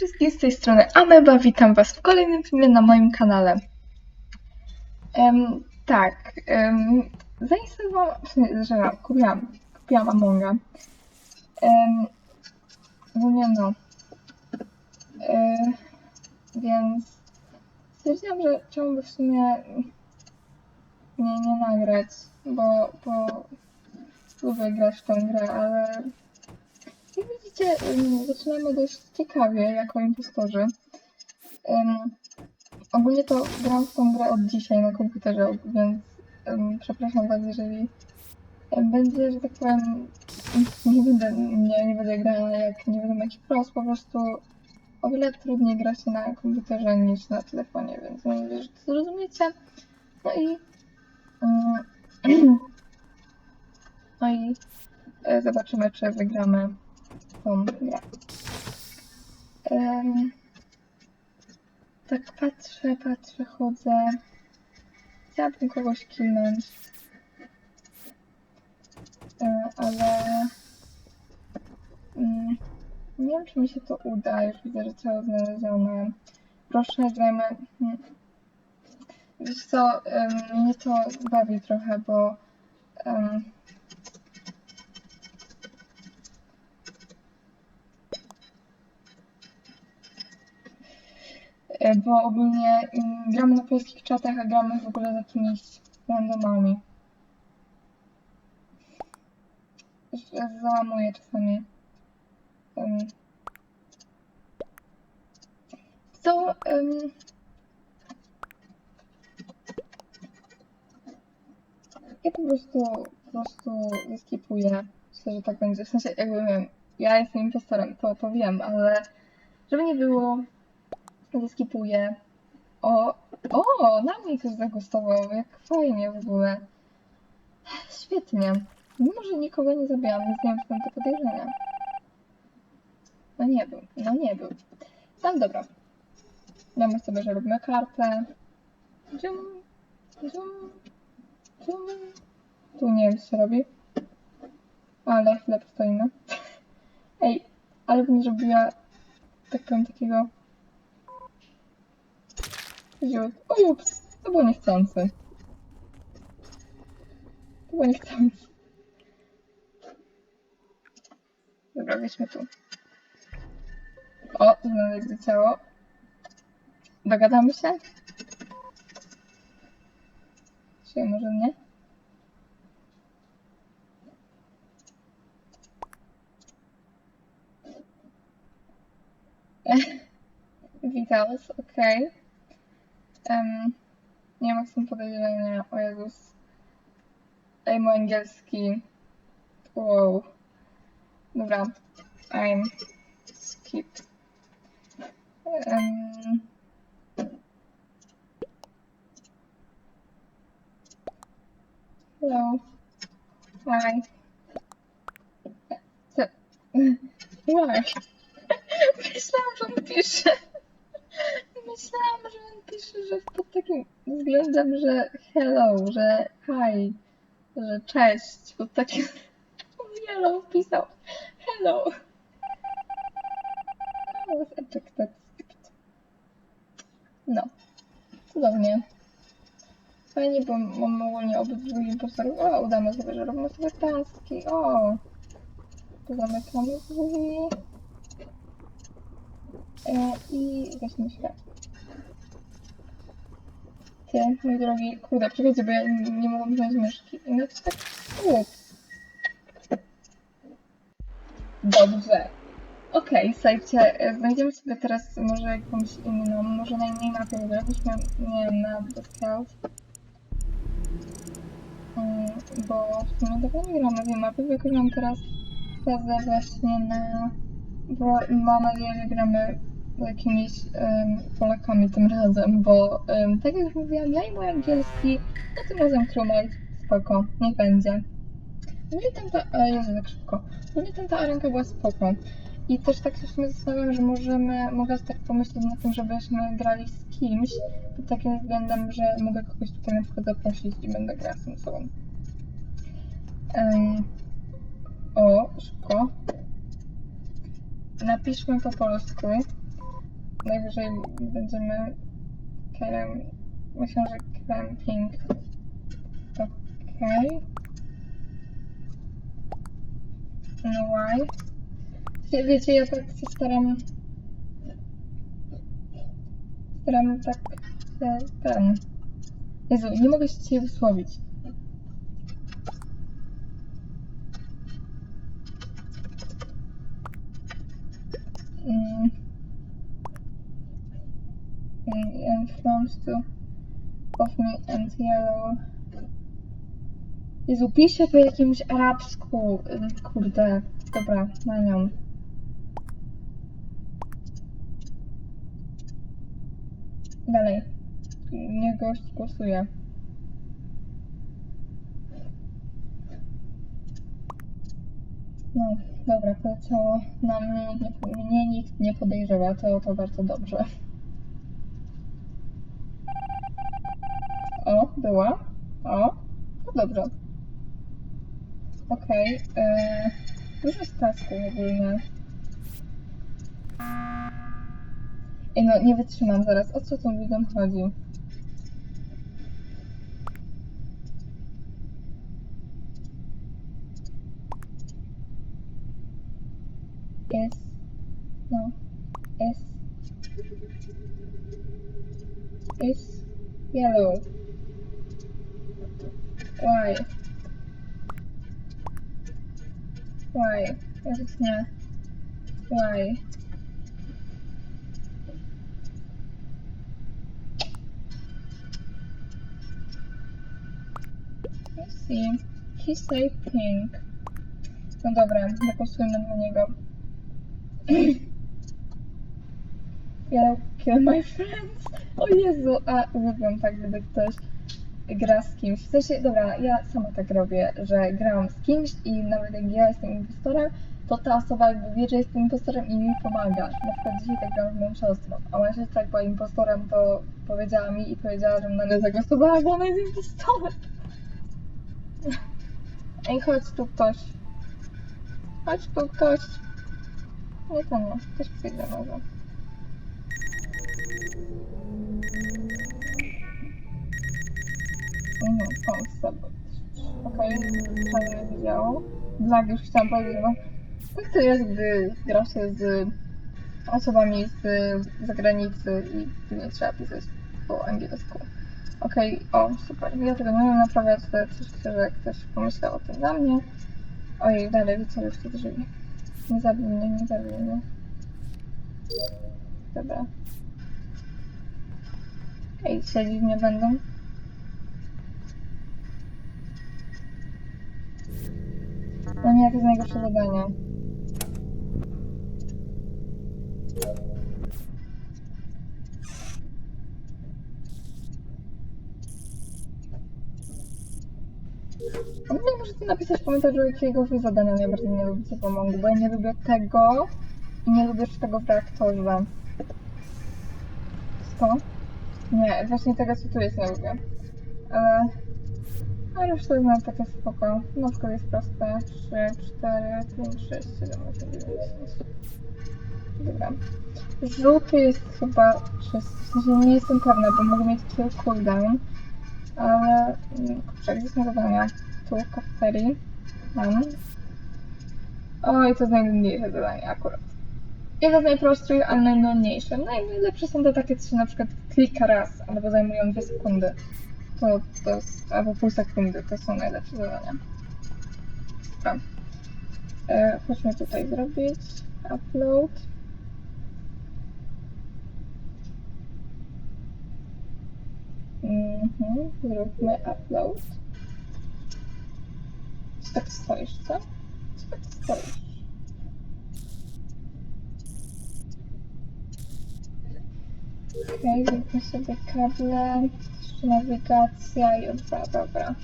wszystkich, z tej strony Ameba, witam was w kolejnym filmie na moim kanale. Em, tak, um, zainstalowałam, że kupiłam, kupiłam Amonga. Um, no nie no. E, więc stwierdziłam, że czemu by w sumie nie, nie nagrać, bo, bo lubię grać w tą grę, ale zaczynamy dość ciekawie jako impostorzy. Ym, ogólnie to gram w tą grę od dzisiaj na komputerze, więc ym, przepraszam was, jeżeli będzie, że tak powiem, nie będę, nie, nie będę grała jak nie wiem jaki pros, po prostu o wiele trudniej gra się na komputerze niż na telefonie, więc mam nadzieję, że to zrozumiecie. No i ym, no i e, zobaczymy, czy wygramy Em, tak patrzę, patrzę, chodzę. Chciałabym kogoś kilnąć. E, ale mm, nie wiem, czy mi się to uda. Już widzę, że ciało znalezione. Proszę, grajmy. hmm. Wiesz co, em, mnie to bawi trochę, bo em, bo ogólnie mm, gramy na polskich czatach, a gramy w ogóle z jakimiś randomami. Załamuję czasami. Co? Um, ja po prostu, po prostu skipuję. Myślę, że tak będzie. W sensie, jakby wiem, ja jestem impostorem, to, to wiem, ale żeby nie było, Zeskipuję. O, o, na mnie ktoś zagłosował, jak fajnie w ogóle. Świetnie. Mimo, że nikogo nie zabijam, nie znam skąd te podejrzenia. No nie był, no nie był. No dobra. Damy sobie, że robimy kartę. Dzium, dzium, dzium. Tu nie wiem, co się robi. Ale chwilę postoimy. Ej, ale bym zrobiła taką takiego Ziut. O ups, to było niechcący. To było niechcący. Dobra, weźmy tu. O, znaleźli ciało. Dogadamy się? Czy może nie? Vitals, okej. Okay. Um, nie ma tym podejrzenia. O Jezus. Ej, mój angielski. Wow. Dobra. I'm skip. Um, hello. Hi. Why? Myślałam, że on pisze. Względem, że hello, że hi, że cześć, pod takim yellow pisał hello. No, cudownie. Fajnie, bo mam ogólnie obydwu impostorów. O, udamy sobie, że robimy sobie taski. O, tu zamykamy drzwi. E, I weźmy światło. Ty, mój drogi, kurde, czekajcie, bo ja nie, mogłam wziąć myszki. No to tak, ups. Dobrze. Okej, słuchajcie, e, znajdziemy sobie teraz może jakąś inną, może na mapie w ogóle, weźmy, nie na Scout. Mm, bo w sumie dawno nie gram na bo jakoś mam teraz fazę właśnie na... Bo mam nadzieję, że gramy jakimiś um, Polakami tym razem, bo um, tak jak już mówiłam, ja i mój angielski, no tym razem crewmate, spoko, niech będzie. Jeżeli tamta, a Jezu, tak szybko, jeżeli tamta arenka była spoko i też tak się w sumie zastanawiam, że możemy, mogę tak pomyśleć na tym, żebyśmy grali z kimś, pod takim względem, że mogę kogoś tutaj na przykład zaprosić i będę grała z tym sobą. Um, o, szybko. Napiszmy po polsku. Najwyżej będziemy krem... Myślę, że camping. Okej. No why? Wie- Wiecie, ja tak się staram... Staram tak... e, ten... Jezu, nie mogę się dzisiaj wysłowić. Mm. Mm, And frowns to of me and yellow. Jezu, pisze po jakimś arabsku. Ym, Kurde, dobra, na nią. Dalej. Nie gość głosuje. No, dobra, poleciało na mnie, nie, mnie nikt nie podejrzewa, to, to bardzo dobrze. O, była. O, to dobrze. Okej, okay, dużo jest ogólnie. Ej, no nie wytrzymam zaraz, o co tą widzą chodzi? S, no, S, is yellow. Why? Why? Jezus nie. Why? Let's see. He say pink. No dobra, zagłosujmy na niego. Yellow kill my friends. O Jezu, a uwielbiam tak, gdy ktoś gra z kimś. W sensie, dobra, ja sama tak robię, że gram z kimś i nawet jak ja jestem impostorem, to ta osoba jakby wie, że jestem impostorem i mi pomaga. Na przykład dzisiaj tak gram z moją siostrą, a moja siostra jak była impostorem, to powiedziała mi i powiedziała, żebym na nią zagłosowała, bo ona jest impostorem. Ej, chodź tu ktoś. Chodź tu ktoś. Nie to nie, ktoś przyjdzie może. Mhm, o, sabot. Okej, okay. nie widziało. Blag już chciałam powiedzieć, no tak to jest, gdy gra się z osobami z zagranicy i nie trzeba pisać po angielsku. Okej, o, super. Ja tego nie wiem naprawiać, to cieszę się, że ktoś pomyślał o tym dla mnie. Oj, dalej, widzę już te drzwi. Nie zabij mnie, nie zabij mnie. Dobra. Ej, siedzieć nie będą. Nie, to jest najgorsze zadanie. A wy możecie napisać w komentarzu, jakiego wy zadania najbardziej nie lubicie pomogą, bo ja nie lubię tego i nie lubię tego w reaktorze. Co? Nie, właśnie tego co tu jest nie lubię. Ale... A resztę znam takie spoko. Przykład jest proste. 3, 4, 5, 6, 7, 8, 9, 10. Dobra. Żółty jest chyba czysty. Nie jestem pewna, bo mogę mieć kill cooldown. Ale... mm, Kurczę, gdzie są zadania? Tu w kafeterii. Mam. Oj, to jest najnudniejsze zadanie akurat. Jedno z najprostszych, ale najnudniejsze. Najlepsze są to takie, co się na przykład klika raz, albo zajmują 2 sekundy. To, to jest, albo pół sekundy, to są najlepsze zadania. Dobra. E, chodźmy tutaj zrobić. Upload. Mhm, zróbmy upload. Co tak stoisz, co? Co tak stoisz? Okej, zróbmy sobie kable, nawigacja i odba, dobra.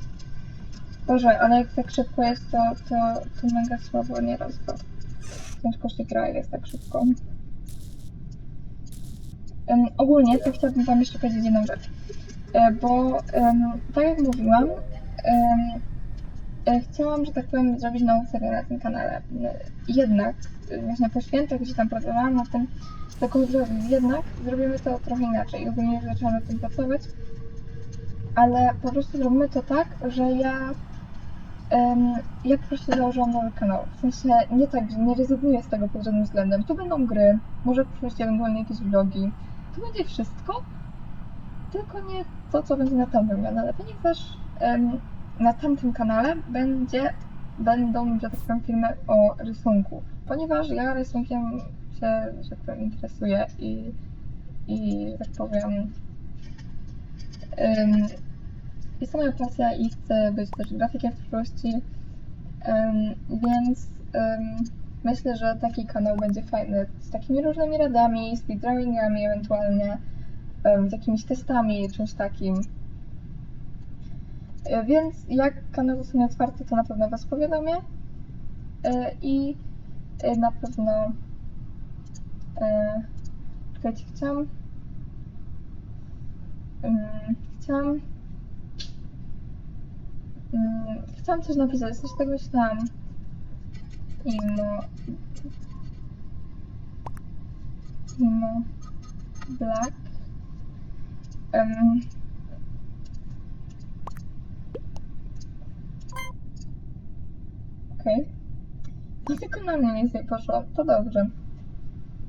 Boże, ale jak tak szybko jest, to, to, to mega słabo nieraz to. Ciężko się gra, jest tak szybko. Em, ogólnie to chciałabym wam jeszcze powiedzieć jedną rzecz. E, bo em, tak jak mówiłam, em, e, chciałam, że tak powiem, zrobić nową serię na tym kanale. Jednak, e, właśnie po świętach gdzieś tam pracowałam nad tym, tylko że jednak zrobimy to trochę inaczej ogólnie zaczęłam nad tym pracować. Ale po prostu zrobimy to tak, że ja em, ja po prostu założyłam nowy kanał. W sensie nie tak, że nie rezygnuję z tego pod żadnym względem. Tu będą gry, może w przyszłości ewentualnie jakieś vlogi. Tu będzie wszystko, tylko nie to, co będzie na tamtym kanale, ponieważ em, na tamtym kanale będzie, będą, że tak powiem, filmy o rysunku. Ponieważ ja rysunkiem się, że tak powiem, interesuję i, i że tak powiem, em, jest to moja pasja i chcę być też grafikiem w przyszłości, em, więc em, myślę, że taki kanał będzie fajny. Z takimi różnymi radami, speedrunningami ewentualnie, em, z jakimiś testami, czymś takim. E, Więc jak kanał zostanie otwarty, to na pewno Was powiadomię. E, i e, na pewno czekajcie, chciałam chciałam mm, chciałam coś napisać, coś tak myślałam Imo Imo Black Em, Okej. No tylko na mnie nic nie poszło. To dobrze.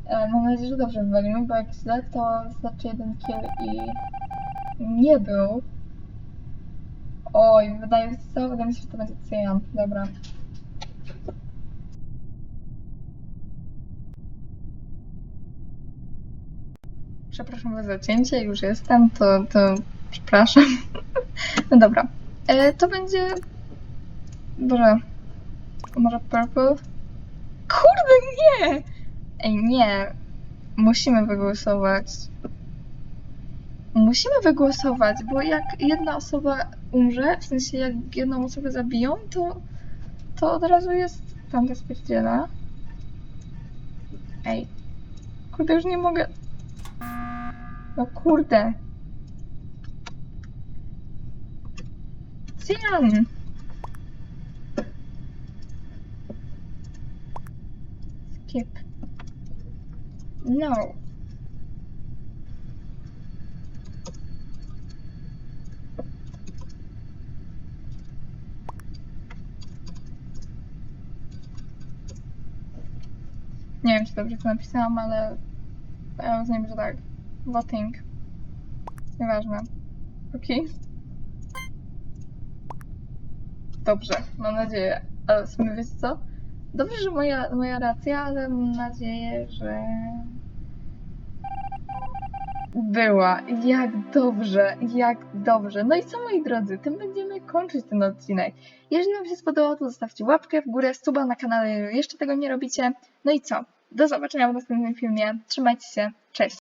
E, mam nadzieję, że dobrze wywalimy, bo jak źle, to wystarczy jeden kill i nie był. Oj, wydaje? Wydaje mi się, że to będzie cyjan. Dobra. Przepraszam za zacięcie, już jestem, to, to przepraszam. No dobra. E, to będzie... Boże, może purple? Kurde, nie! Ej, nie. Musimy wygłosować. Musimy wygłosować, bo jak jedna osoba umrze, w sensie jak jedną osobę zabiją, to, to od razu jest tamta spierdziela. Ej. Kurde, już nie mogę. No kurde. Cyjan! Skip. No. Dobrze to napisałam, ale ja rozumiem, że tak. Voting. Nieważne. Okej. Dobrze, mam nadzieję. Ale w sumie wiecie co? Dobrze, że moja, moja racja, ale mam nadzieję, że była. Jak dobrze, jak dobrze. No i co moi drodzy, tym będziemy kończyć ten odcinek. Jeżeli Wam się spodobało, to zostawcie łapkę w górę, suba na kanale, jeżeli jeszcze tego nie robicie. No i co? Do zobaczenia w następnym filmie. Trzymajcie się, cześć!